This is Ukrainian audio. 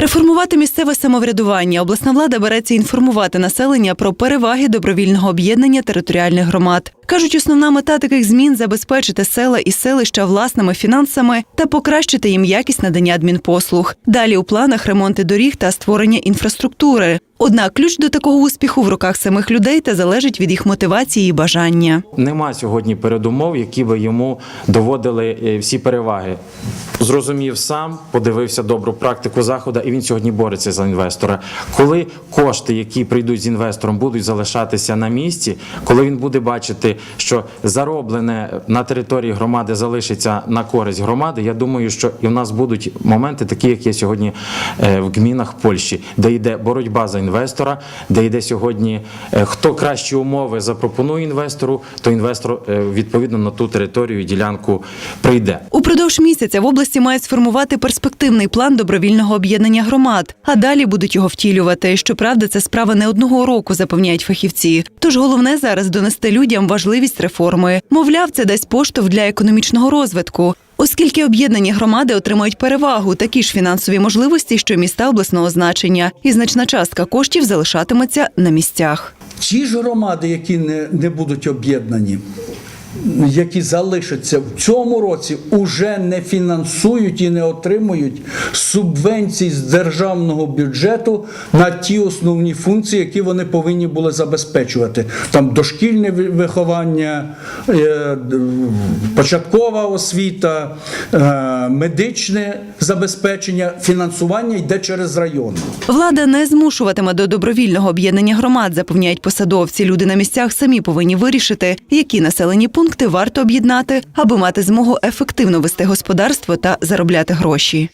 Реформувати місцеве самоврядування обласна влада береться інформувати населення про переваги добровільного об'єднання територіальних громад. Кажуть, основна мета таких змін забезпечити села і селища власними фінансами та покращити їм якість надання адмінпослуг. Далі у планах ремонти доріг та створення інфраструктури. Однак ключ до такого успіху в руках самих людей та залежить від їх мотивації і бажання. Нема сьогодні передумов, які би йому доводили е, всі переваги. Зрозумів сам, подивився добру практику заходу, і він сьогодні бореться за інвестора. Коли кошти, які прийдуть з інвестором, будуть залишатися на місці, коли він буде бачити, що зароблене на території громади залишиться на користь громади, я думаю, що і в нас будуть моменти, такі як є сьогодні е, в гмінах Польщі, де йде боротьба за інвестора, де йде сьогодні е, хто кращі умови запропонує інвестору, то інвестор е, відповідно на ту територію і ділянку прийде. Упродовж місяця в області мають сформувати перспективний план добровільного об'єднання громад, а далі будуть його втілювати. Щоправда, це справа не одного року, запевняють фахівці. Тож головне зараз донести людям важливість реформи. Мовляв, це дасть поштовх для економічного розвитку. Оскільки об'єднані громади отримають перевагу, такі ж фінансові можливості, що міста обласного значення, і значна частка коштів залишатиметься на місцях. Ті ж громади, які не, не будуть об'єднані, які залишаться в цьому році, уже не фінансують і не отримують субвенцій з державного бюджету на ті основні функції, які вони повинні були забезпечувати. Там дошкільне виховання, е, початкова освіта, е, медичне забезпечення, фінансування йде через райони. Влада не змушуватиме до добровільного об'єднання громад, запевняють посадовці. Люди на місцях самі повинні вирішити, які населені пункти варто об'єднати, аби мати змогу ефективно вести господарство та заробляти гроші.